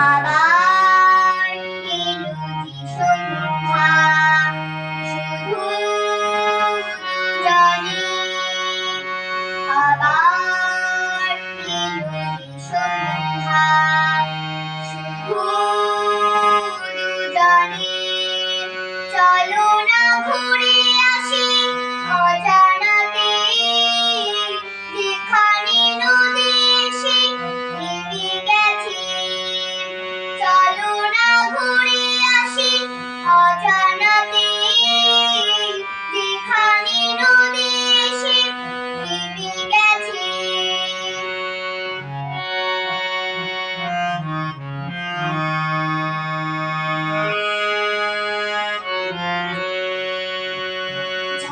আবার সন্ধ্যা শুধু জানি আবার সন্ধ্যা শুধু জানি চলো না ঘুরে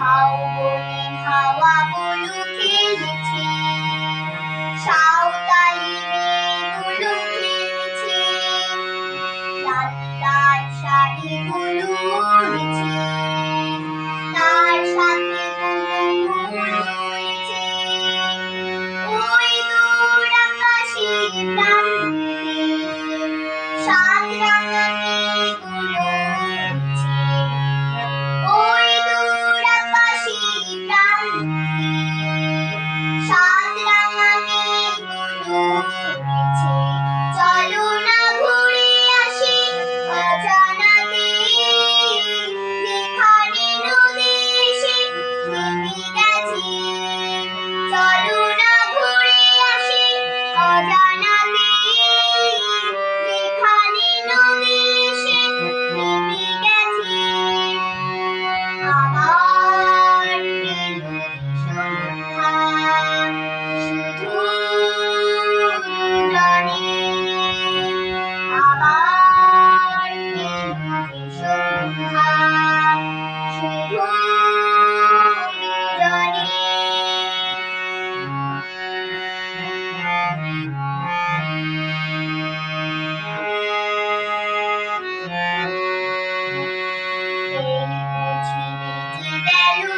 হাওয়া বলু খেলেছি সাউ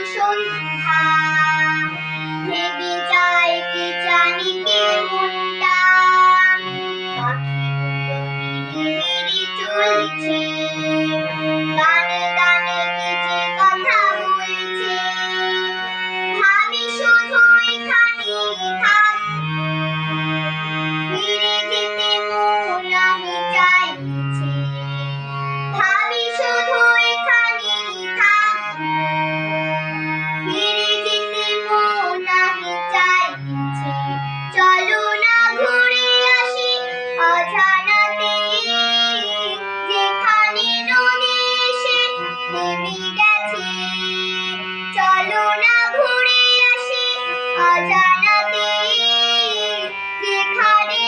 你手一扶。যেখানে